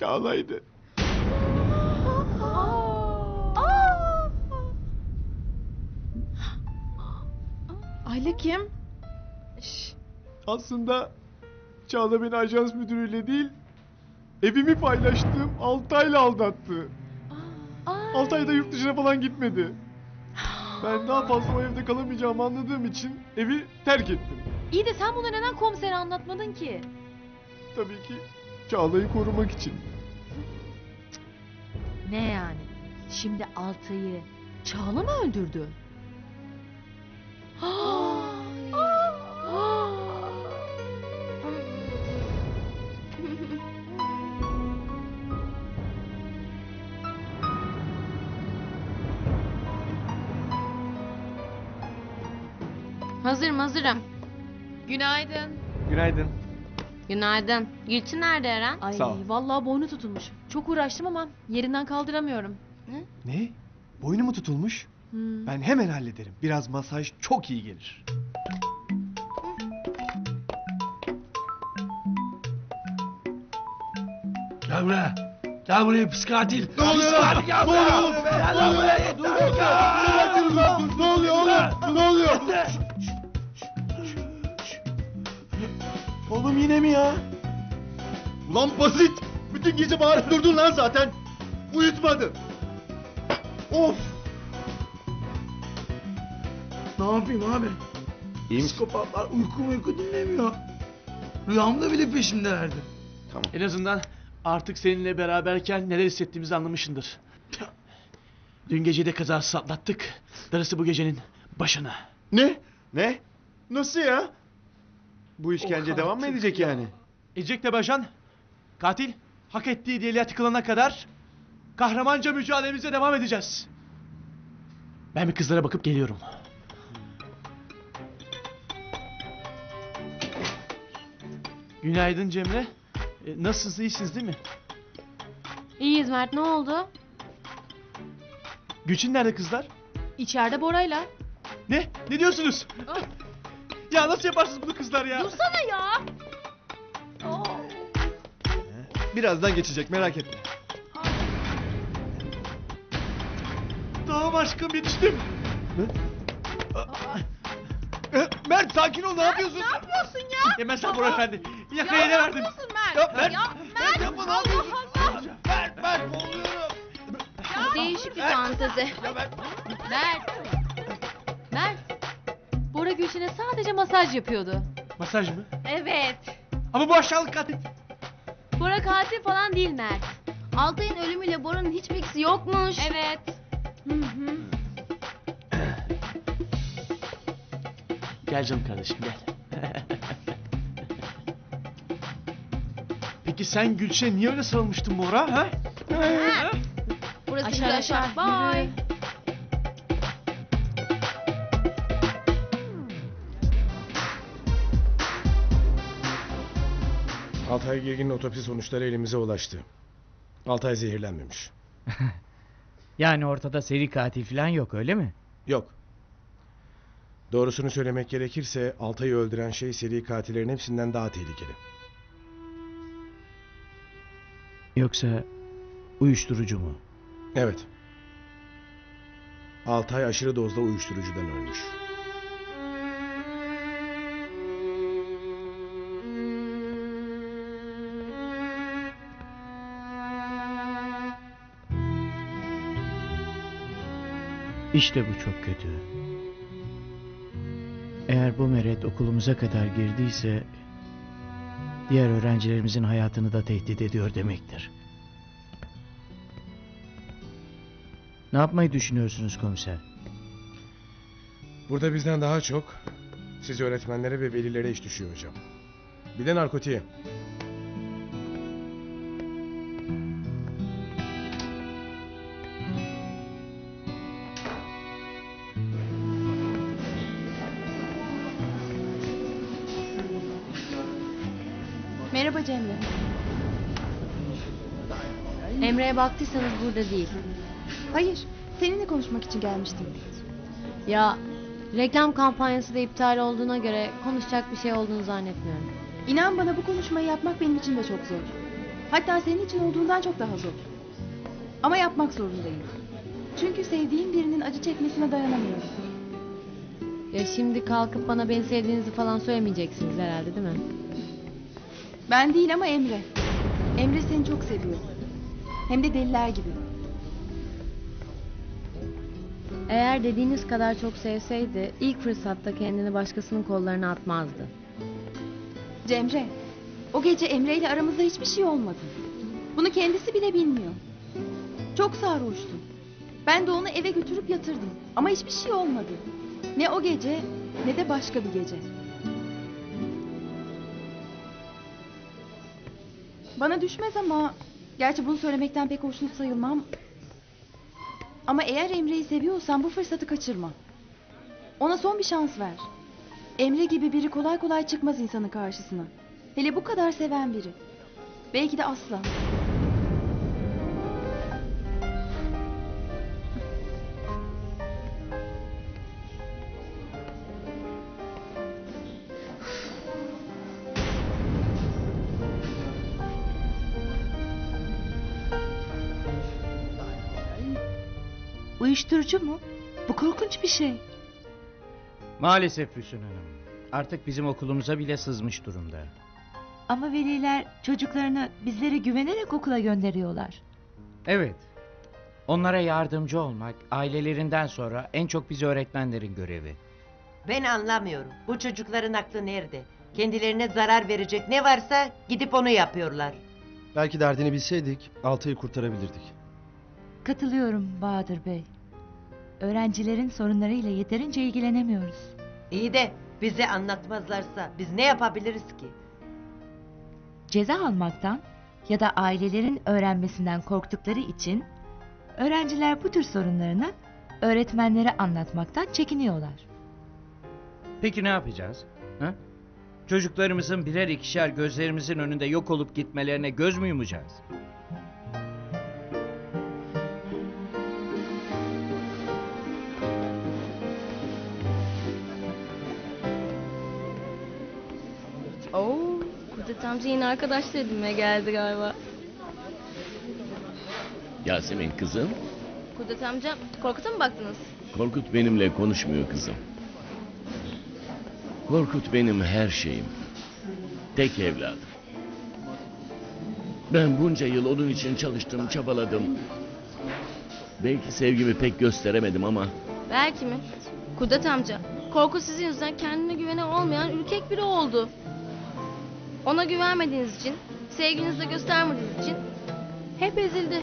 Çağla'ydı. Ayla kim? Aslında Çağla beni ajans müdürüyle değil, evimi paylaştığım Altay'la aldattı. Altay da yurt dışına falan gitmedi. Ben daha fazla o evde kalamayacağımı anladığım için evi terk ettim. İyi de sen bunu neden komisere anlatmadın ki? Tabii ki Çağla'yı korumak için. Ne yani? Şimdi Altay'ı Çağla mı öldürdü? Hazırım hazırım. Günaydın. Günaydın. Günaydın. Gülçin nerede Eren? Ay Sağ ol. vallahi boynu tutulmuş. Çok uğraştım ama yerinden kaldıramıyorum. Ne? Boynu mu tutulmuş? Hmm. Ben hemen hallederim. Biraz masaj çok iyi gelir. Gel buraya. Gel buraya pis katil. Ne oluyor? Pis katil gel Ne buraya. oluyor? Ne oluyor? yeter. Dur, dur, dur. Ne oluyor? Ne oluyor? Oğlum yine mi ya? Ulan basit. Bütün gece bağırıp durdun lan zaten. Uyutmadı. Of. Ne yapayım abi? İyi misin? Psikopatlar uyku uyku dinlemiyor. Rüyamda bile peşimdelerdi. En azından artık seninle beraberken neler hissettiğimizi anlamışsındır. Dün geceyi de kazasız atlattık. Darısı bu gecenin başına. Ne? Ne? Nasıl ya? Bu işkence devam mı edecek ya. yani? Edecek de Başan. Katil hak ettiği deliğe tıkılana kadar kahramanca mücadelemize devam edeceğiz. Ben bir kızlara bakıp geliyorum. Günaydın Cemre. E, nasılsınız iyisiniz değil mi? İyiyiz Mert ne oldu? Gülçin nerede kızlar? İçeride Bora'yla. Ne? Ne diyorsunuz? Ya nasıl yaparsınız bunu kızlar ya? Dursana ya. Birazdan geçecek merak etme. Tamam aşkım yetiştim. E, Mert sakin ol ne yapıyorsun? yapıyorsun ya? Yemez sen Bora Efendi. Yakaya ne verdim? yapıyorsun Mert? Ya Mert, Ya Mert yapma ne yapıyorsun? Allah. Mert, Mert boğuluyorum. Değişik bir fantezi. Ya. Mert. Mert. Gülşen'e sadece masaj yapıyordu. Masaj mı? Evet. Ama bu aşağılık katil. Bora katil falan değil Mert. Altay'ın ölümüyle Bora'nın hiçbir ilgisi yokmuş. Evet. Hı hı. Gel canım kardeşim gel. Peki sen Gülşen'e niye öyle sarılmıştın Bora ha? Burası Aşağı aşağı. Bye. Altay Girgin'in otopsi sonuçları elimize ulaştı. Altay zehirlenmemiş. Yani ortada seri katil falan yok öyle mi? Yok. Doğrusunu söylemek gerekirse Altay'ı öldüren şey seri katillerin hepsinden daha tehlikeli. Yoksa uyuşturucu mu? Evet. Altay aşırı dozda uyuşturucudan ölmüş. İşte bu çok kötü. Eğer bu meret okulumuza kadar girdiyse diğer öğrencilerimizin hayatını da tehdit ediyor demektir. Ne yapmayı düşünüyorsunuz komiser? Burada bizden daha çok siz öğretmenlere ve velilere iş düşüyor hocam. Bir de narkotiğe. Merhaba Cemre. Emre'ye baktıysanız burada değil. Hayır, seninle konuşmak için gelmiştim. Ya reklam kampanyası da iptal olduğuna göre konuşacak bir şey olduğunu zannetmiyorum. İnan bana bu konuşmayı yapmak benim için de çok zor. Hatta senin için olduğundan çok daha zor. Ama yapmak zorundayım. Çünkü sevdiğim birinin acı çekmesine dayanamıyorum. Ya şimdi kalkıp bana beni sevdiğinizi falan söylemeyeceksiniz herhalde değil mi? Ben değil ama Emre. Emre seni çok seviyor. Hem de deliler gibi. Eğer dediğiniz kadar çok sevseydi ilk fırsatta kendini başkasının kollarına atmazdı. Cemre, o gece Emre ile aramızda hiçbir şey olmadı. Bunu kendisi bile bilmiyor. Çok sarhoştu. Ben de onu eve götürüp yatırdım. Ama hiçbir şey olmadı. Ne o gece ne de başka bir gece. Bana düşmez ama... Gerçi bunu söylemekten pek hoşnut sayılmam. Ama eğer Emre'yi seviyorsan bu fırsatı kaçırma. Ona son bir şans ver. Emre gibi biri kolay kolay çıkmaz insanın karşısına. Hele bu kadar seven biri. Belki de asla. Uyuşturucu mu? Bu korkunç bir şey. Maalesef Füsun Hanım. Artık bizim okulumuza bile sızmış durumda. Ama veliler çocuklarını bizlere güvenerek okula gönderiyorlar. Evet. Onlara yardımcı olmak ailelerinden sonra en çok bizi öğretmenlerin görevi. Ben anlamıyorum. Bu çocukların aklı nerede? Kendilerine zarar verecek ne varsa gidip onu yapıyorlar. Belki derdini bilseydik Altay'ı kurtarabilirdik. Katılıyorum Bahadır Bey. Öğrencilerin sorunlarıyla yeterince ilgilenemiyoruz. İyi de bize anlatmazlarsa biz ne yapabiliriz ki? Ceza almaktan ya da ailelerin öğrenmesinden korktukları için öğrenciler bu tür sorunlarını öğretmenlere anlatmaktan çekiniyorlar. Peki ne yapacağız? Ha? Çocuklarımızın birer ikişer gözlerimizin önünde yok olup gitmelerine göz mü yumacağız? Oo, Kudret amca yeni arkadaş edinmeye geldi galiba. Yasemin kızım, Kudret amca Korkut'a mı baktınız? Korkut benimle konuşmuyor kızım. Korkut benim her şeyim. Tek evladım. Ben bunca yıl onun için çalıştım, çabaladım. Belki sevgimi pek gösteremedim ama Belki mi? Kudret amca, Korkut sizin yüzünden kendine güveni olmayan ürkek biri oldu. Ona güvenmediğiniz için, sevginizi de göstermediğiniz için hep ezildi.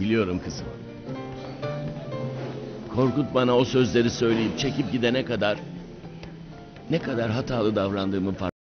biliyorum kızım. Korkut bana o sözleri söyleyip çekip gidene kadar ne kadar hatalı davrandığımı fark